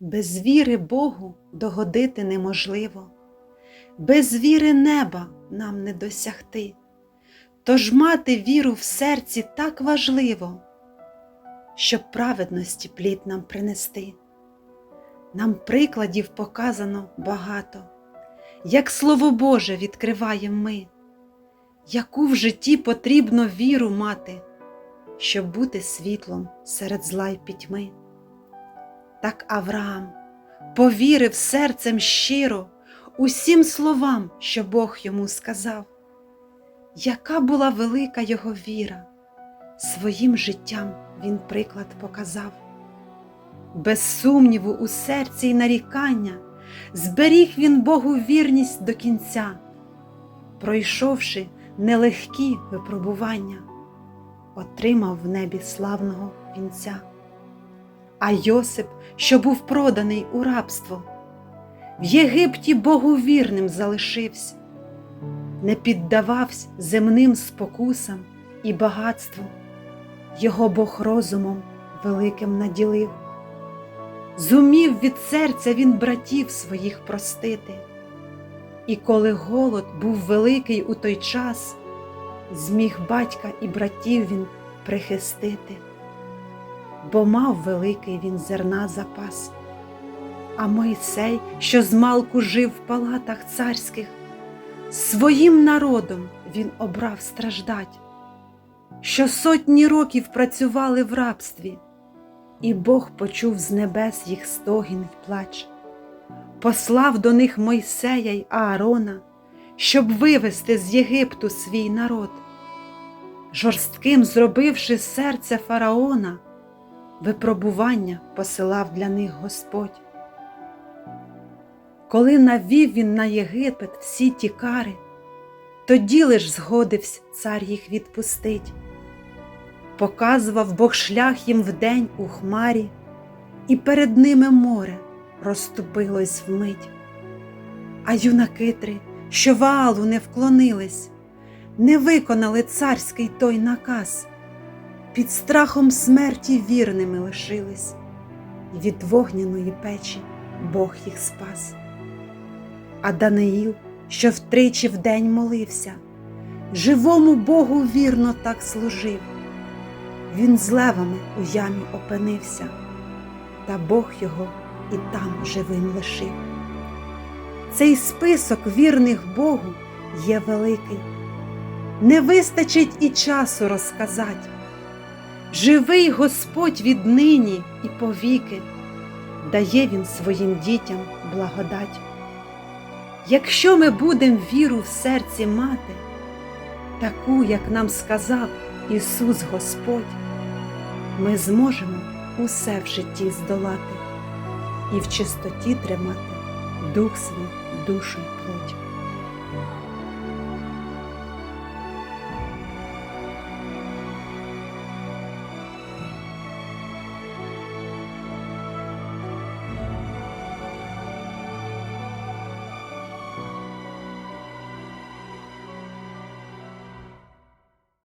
Без віри Богу догодити неможливо, без віри неба нам не досягти. Тож мати віру в серці так важливо, щоб праведності плід нам принести. Нам прикладів показано багато, як Слово Боже відкриваєм ми, яку в житті потрібно віру мати, щоб бути світлом серед зла й пітьми. Так Авраам повірив серцем щиро усім словам, що Бог йому сказав. Яка була велика його віра, своїм життям він приклад показав. Без сумніву у серці й нарікання зберіг він Богу вірність до кінця, пройшовши нелегкі випробування, отримав в небі славного вінця. А Йосип, що був проданий у рабство, в Єгипті Богу вірним залишився, не піддавався земним спокусам і багатству, його Бог розумом великим наділив. Зумів від серця він братів своїх простити, і коли голод був великий у той час, зміг батька і братів він прихистити бо мав великий він зерна запас. А Мойсей, що змалку жив в палатах царських, своїм народом він обрав страждать, що сотні років працювали в рабстві, і Бог почув з небес їх стогін й плач, послав до них Мойсея й Аарона, щоб вивести з Єгипту свій народ, жорстким зробивши серце фараона випробування посилав для них Господь. Коли навів він на Єгипет всі ті кари, тоді лиш згодився цар їх відпустить, показував Бог шлях їм вдень у хмарі, і перед ними море розступилось вмить. А юнаки три, що валу не вклонились, не виконали царський той наказ під страхом смерті вірними лишились, і від вогняної печі Бог їх спас. А Даниїл, що втричі вдень молився, живому Богу вірно так служив, він з левами у ямі опинився, та Бог його і там живим лишив. Цей список вірних Богу є великий, не вистачить і часу розказать. Живий Господь віднині і повіки, дає Він своїм дітям благодать. Якщо ми будемо віру в серці мати, таку, як нам сказав Ісус Господь, ми зможемо усе в житті здолати і в чистоті тримати дух свій, душу й плоть.